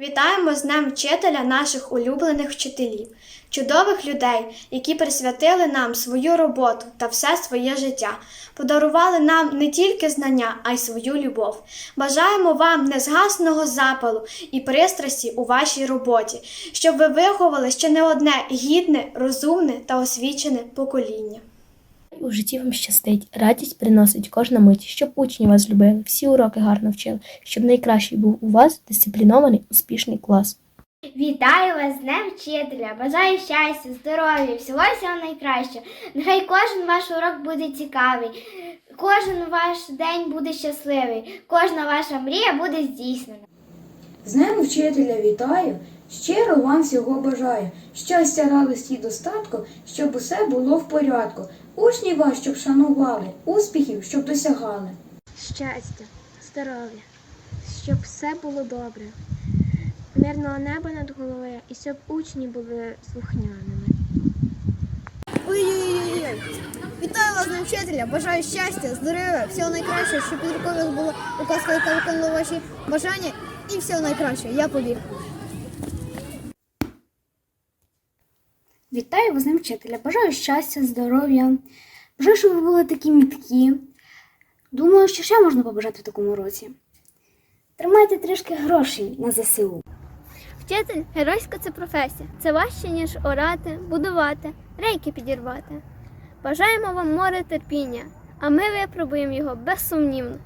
Вітаємо з Днем вчителя наших улюблених вчителів, чудових людей, які присвятили нам свою роботу та все своє життя, подарували нам не тільки знання, а й свою любов. Бажаємо вам незгасного запалу і пристрасті у вашій роботі, щоб ви виховали ще не одне гідне, розумне та освічене покоління. У житті вам щастить, радість приносить кожна мить, щоб учні вас любили, всі уроки гарно вчили, щоб найкращий був у вас дисциплінований, успішний клас. Вітаю вас з Днем вчителя! Бажаю щастя, здоров'я, всього всього найкращого. Нехай кожен ваш урок буде цікавий, кожен ваш день буде щасливий, кожна ваша мрія буде здійснена. З Днем вчителя вітаю, щиро вам всього бажаю, щастя, радості і достатку, щоб усе було в порядку. Учні вас, щоб шанували, успіхів, щоб досягали. щастя, здоров'я, щоб все було добре, мирного неба над головою і щоб учні були слухняними. Ой-ой-ой. Вітаю вас на вчителя, бажаю щастя, здоров'я, всього найкращого, щоб під рукою було указка, яка виконувала ваші бажання, і всього найкращого. Я побіг. Вітаю вас з вчителя. Бажаю щастя, здоров'я. Бажаю, щоб ви були такі міткі. Думаю, що ще можна побажати в такому році. Тримайте трішки грошей на ЗСУ. Вчитель геройська це професія. Це важче, ніж орати, будувати, рейки підірвати. Бажаємо вам море терпіння, а ми випробуємо його безсумнівно.